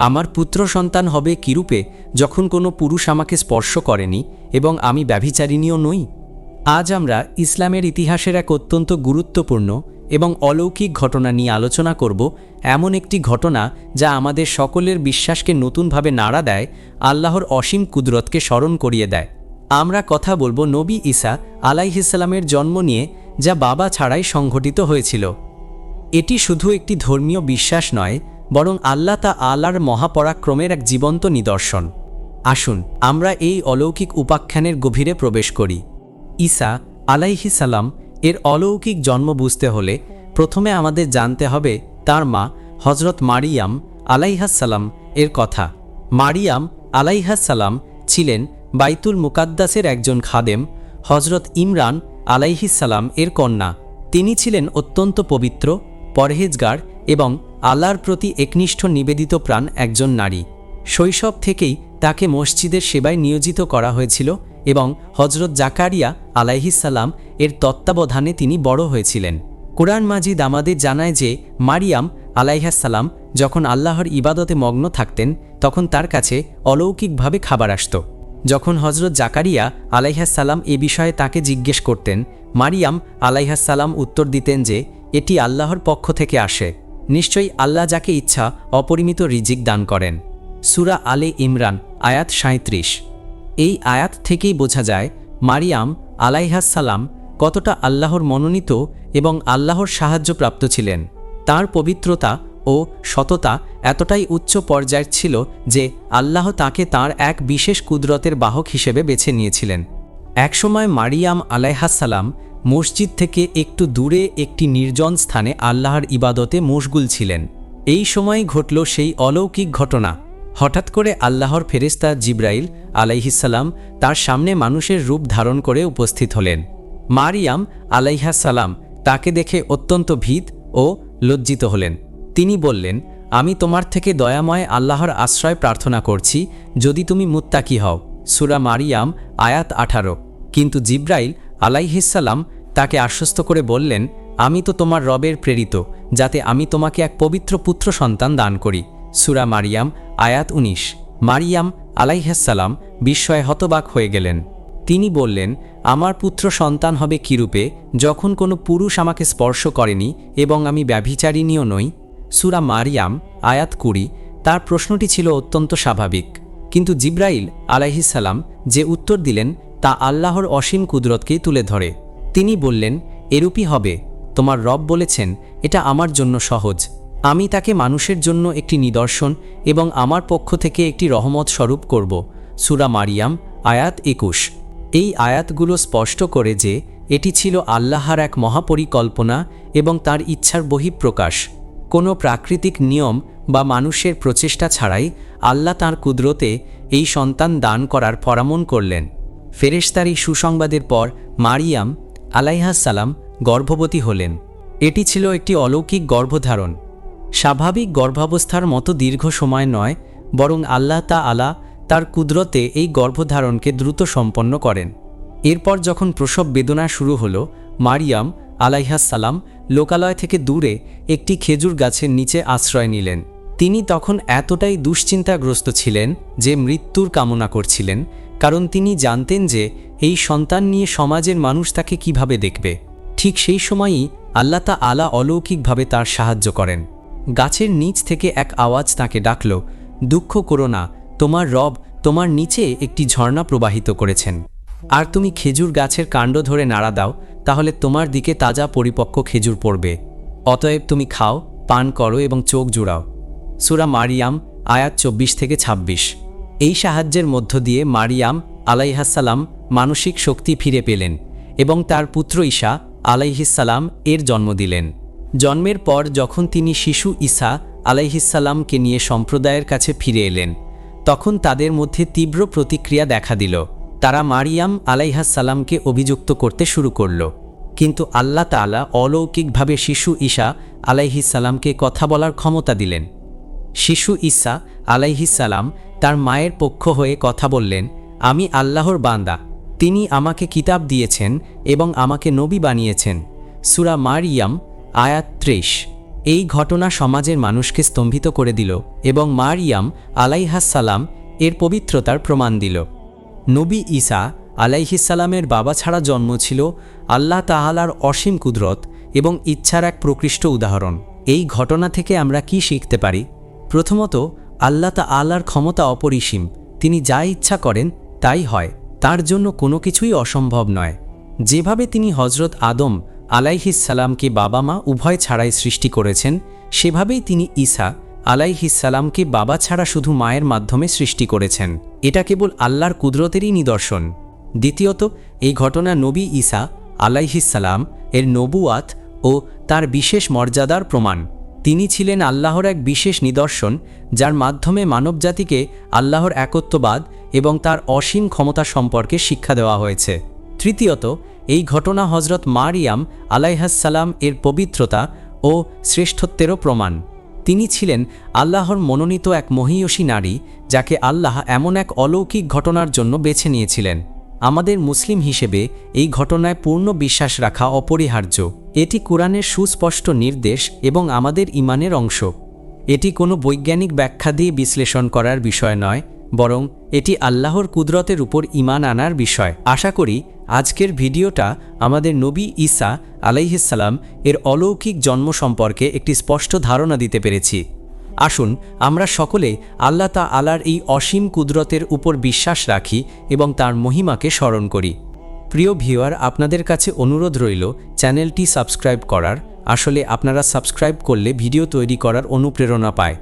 আমার পুত্র সন্তান হবে কিরূপে যখন কোনো পুরুষ আমাকে স্পর্শ করেনি এবং আমি ব্যভিচারিণীও নই? আজ আমরা ইসলামের ইতিহাসের এক অত্যন্ত গুরুত্বপূর্ণ এবং অলৌকিক ঘটনা নিয়ে আলোচনা করব, এমন একটি ঘটনা যা আমাদের সকলের বিশ্বাসকে নতুনভাবে নাড়া দেয়, আল্লাহর অসীম কুদরতকে স্মরণ করিয়ে দেয়। আমরা কথা বলব নবী ঈসা আলাইহিসালামের জন্ম নিয়ে, যা বাবা ছাড়াই সংঘটিত হয়েছিল। এটি শুধু একটি ধর্মীয় বিশ্বাস নয় বরং আল্লাহ তা আল্লাহর মহাপরাক্রমের এক জীবন্ত নিদর্শন। আসুন, আমরা এই অলৌকিক উপাখ্যানের গভীরে প্রবেশ করি। ঈসা আলাইহি সালাম এর অলৌকিক জন্ম বুঝতে হলে প্রথমে আমাদের জানতে হবে তার মা হজরত মারিয়াম আলাইহাসালাম এর কথা। মারিয়াম আলাইহাসালাম ছিলেন বাইতুল মুকাদ্দাসের একজন খাদেম হজরত ইমরান আলাইহিসালাম এর কন্যা। তিনি ছিলেন অত্যন্ত পবিত্র, পরহেজগার এবং আল্লাহর প্রতি একনিষ্ঠ নিবেদিত প্রাণ একজন নারী। শৈশব থেকেই তাকে মসজিদের সেবায় নিয়োজিত করা হয়েছিল এবং হজরত জাকারিয়া আলাইহিসাল্লাম এর তত্ত্বাবধানে তিনি বড় হয়েছিলেন। কোরআন মাজিদ আমাদের জানায় যে, মারিয়াম আলাইহাসাল্লাম যখন আল্লাহর ইবাদতে মগ্ন থাকতেন, তখন তার কাছে অলৌকিকভাবে খাবার আসত। যখন হজরত জাকারিয়া আলাইহাসাল্লাম এ বিষয়ে তাকে জিজ্ঞেস করতেন, মারিয়াম আলাইহাসাল্লাম উত্তর দিতেন যে, এটি আল্লাহর পক্ষ থেকে আসে। নিশ্চয়ই আল্লাহ যাকে ইচ্ছা অপরিমিত রিজিক দান করেন। সুরা আলে ইমরান, আয়াত সাঁত্রিশ এই আয়াত থেকেই বোঝা যায়, মারিয়াম আলাইহাসাল্লাম কতটা আল্লাহর মনোনীত এবং আল্লাহর সাহায্যপ্রাপ্ত ছিলেন। তার পবিত্রতা ও সততা এতটাই উচ্চ পর্যায়ের ছিল যে আল্লাহ তাকে তার এক বিশেষ কুদরতের বাহক হিসেবে বেছে নিয়েছিলেন। একসময় মারিয়াম আলাইহাসাল্লাম মসজিদ থেকে একটু দূরে একটি নির্জন স্থানে আল্লাহর ইবাদতে মশগুল ছিলেন। এই সময় ঘটল সেই অলৌকিক ঘটনা। হঠাৎ করে আল্লাহর ফেরেস্তা জিব্রাইল আলাইহিসাল্লাম তার সামনে মানুষের রূপ ধারণ করে উপস্থিত হলেন। মারিয়াম আলাইহাসাল্লাম তাকে দেখে অত্যন্ত ভীত ও লজ্জিত হলেন। তিনি বললেন, আমি তোমার থেকে দয়াময় আল্লাহর আশ্রয় প্রার্থনা করছি, যদি তুমি মুত্তাকি হও। সুরা মারিয়াম আয়াত আঠারো। কিন্তু জিব্রাইল আলাইহিসাল্লাম তাকে আশ্বস্ত করে বললেন, আমি তো তোমার রবের প্রেরিত, যাতে আমি তোমাকে এক পবিত্র পুত্র সন্তান দান করি। সুরা মারিয়াম, আয়াত উনিশ। মারিয়াম আলাইহাসাল্লাম বিস্ময়ে হতবাক হয়ে গেলেন। তিনি বললেন, আমার পুত্র সন্তান হবে কিরূপে, যখন কোনো পুরুষ আমাকে স্পর্শ করেনি এবং আমি ব্যভিচারিণীও নই? সুরা মারিয়াম, আয়াত কুড়ি, তার প্রশ্নটি ছিল অত্যন্ত স্বাভাবিক। কিন্তু জিব্রাইল আলাইহিসাল্লাম যে উত্তর দিলেন তা আল্লাহর অসীম কুদরতকেই তুলে ধরে। তিনি বললেন, এরূপই হবে। তোমার রব বলেছেন, এটা আমার জন্য সহজ। আমি তাকে মানুষের জন্য একটি নিদর্শন এবং আমার পক্ষ থেকে একটি রহমত স্বরূপ করব। সুরা মারিয়াম, আয়াত একুশ। এই আয়াতগুলো স্পষ্ট করে যে, এটি ছিল আল্লাহর এক মহাপরিকল্পনা এবং তার ইচ্ছার বহিঃপ্রকাশ। কোনো প্রাকৃতিক নিয়ম বা মানুষের প্রচেষ্টা ছাড়াই আল্লাহ তার কুদরতে এই সন্তান দান করার পরামন করলেন। ফেরেশতার এই সুসংবাদের পর মারিয়াম আলাইহাসালাম গর্ভবতী হলেন। এটি ছিল একটি অলৌকিক গর্ভধারণ। স্বাভাবিক গর্ভাবস্থার মতো দীর্ঘ সময় নয়, বরং আল্লাহ তা আলা তার কুদরতে এই গর্ভধারণকে দ্রুত সম্পন্ন করেন। এরপর যখন প্রসব বেদনা শুরু হলো, মারিয়াম আলাইহাসাল্লাম লোকালয় থেকে দূরে একটি খেজুর গাছের নিচে আশ্রয় নিলেন। তিনি তখন এতটাই দুশ্চিন্তাগ্রস্ত ছিলেন যে মৃত্যুর কামনা করছিলেন কারণ তিনি জানতেন যে এই সন্তান নিয়ে সমাজের মানুষ তাকে কীভাবে দেখবে। ঠিক সেই সময়ই আল্লাহ তা আলা অলৌকিকভাবে তার সাহায্য করেন। গাছের নিচ থেকে এক আওয়াজ তাকে ডাকল, দুঃখ করো না, তোমার রব তোমার নিচে একটি ঝর্ণা প্রবাহিত করেছেন। আর তুমি খেজুর গাছের কাণ্ড ধরে নাড়া দাও, তাহলে তোমার দিকে তাজা পরিপক্ক খেজুর পড়বে। অতএব তুমি খাও, পান করো এবং চোখ জুড়াও। সুরা মারিয়াম, আয়াত চব্বিশ থেকে ২৬ এই সাহায্যের মধ্য দিয়ে মারিয়াম আলাইহাসাল্লাম মানসিক শক্তি ফিরে পেলেন এবং তার পুত্র ঈশা আলাইহিসাল্লাম এর জন্ম দিলেন। জন্মের পর যখন তিনি শিশু ঈসা আলাইহিসাল্লামকে নিয়ে সম্প্রদায়ের কাছে ফিরে এলেন, তখন তাদের মধ্যে তীব্র প্রতিক্রিয়া দেখা দিল। তারা মারিয়াম আলাইহাসাল্লামকে অভিযুক্ত করতে শুরু করল। কিন্তু আল্লাহ তালা অলৌকিকভাবে শিশু ঈশা আলাইহিসাল্লামকে কথা বলার ক্ষমতা দিলেন। শিশু ঈসা আলাইহিসাল্লাম তার মায়ের পক্ষ হয়ে কথা বললেন, আমি আল্লাহর বান্দা। তিনি আমাকে কিতাব দিয়েছেন এবং আমাকে নবী বানিয়েছেন। সুরা মারিয়াম, আয়াত ত্রিশ। এই ঘটনা সমাজের মানুষকে স্তম্ভিত করে দিল এবং মারিয়াম আলাইহাসালাম এর পবিত্রতার প্রমাণ দিল। নবী ঈসা আলাইহিসালামের বাবা ছাড়া জন্ম ছিল আল্লাহ তাহালার অসীম কুদরত এবং ইচ্ছার এক প্রকৃষ্ট উদাহরণ। এই ঘটনা থেকে আমরা কি শিখতে পারি? প্রথমত, আল্লাহ তা আল্লাহর ক্ষমতা অপরিসীম। তিনি যা ইচ্ছা করেন, তাই হয়। তার জন্য কোনো কিছুই অসম্ভব নয়। যেভাবে তিনি হজরত আদম আলাইহিসালামকে বাবা মা উভয় ছাড়াই সৃষ্টি করেছেন, সেভাবেই তিনি ঈসা আলাইহিসালামকে বাবা ছাড়া শুধু মায়ের মাধ্যমে সৃষ্টি করেছেন। এটা কেবল আল্লাহর কুদরতেরই নিদর্শন। দ্বিতীয়ত, এই ঘটনা নবী ঈসা আলাইহিসালাম এর নবুয়াত ও তার বিশেষ মর্যাদার প্রমাণ। তিনি ছিলেন আল্লাহর এক বিশেষ নিদর্শন, যার মাধ্যমে মানবজাতিকে আল্লাহর একত্ববাদ এবং তার অসীম ক্ষমতা সম্পর্কে শিক্ষা দেওয়া হয়েছে। তৃতীয়ত, এই ঘটনা হজরত মারিয়াম আলাইহাসাল্লাম এর পবিত্রতা ও শ্রেষ্ঠত্বেরও প্রমাণ। তিনি ছিলেন আল্লাহর মনোনীত এক মহীয়সী নারী, যাকে আল্লাহ এমন এক অলৌকিক ঘটনার জন্য বেছে নিয়েছিলেন। আমাদের মুসলিম হিসেবে এই ঘটনায় পূর্ণ বিশ্বাস রাখা অপরিহার্য। এটি কোরআনের সুস্পষ্ট নির্দেশ এবং আমাদের ইমানের অংশ। এটি কোনো বৈজ্ঞানিক ব্যাখ্যা দিয়ে বিশ্লেষণ করার বিষয় নয়, বরং এটি আল্লাহর কুদরতের উপর ইমান আনার বিষয়। আশা করি আজকের ভিডিওটা আমাদের নবী ঈসা আলাইহিসাল্লাম এর অলৌকিক জন্ম সম্পর্কে একটি স্পষ্ট ধারণা দিতে পেরেছি। আসুন, আমরা সকলে আল্লাহ তা আলার এই অসীম কুদরতের উপর বিশ্বাস রাখি এবং তার মহিমাকে স্মরণ করি। প্রিয় ভিউয়ার, আপনাদের কাছে অনুরোধ রইল চ্যানেলটি সাবস্ক্রাইব করার। আসলে আপনারা সাবস্ক্রাইব করলে ভিডিও তৈরি করার অনুপ্রেরণা পায়।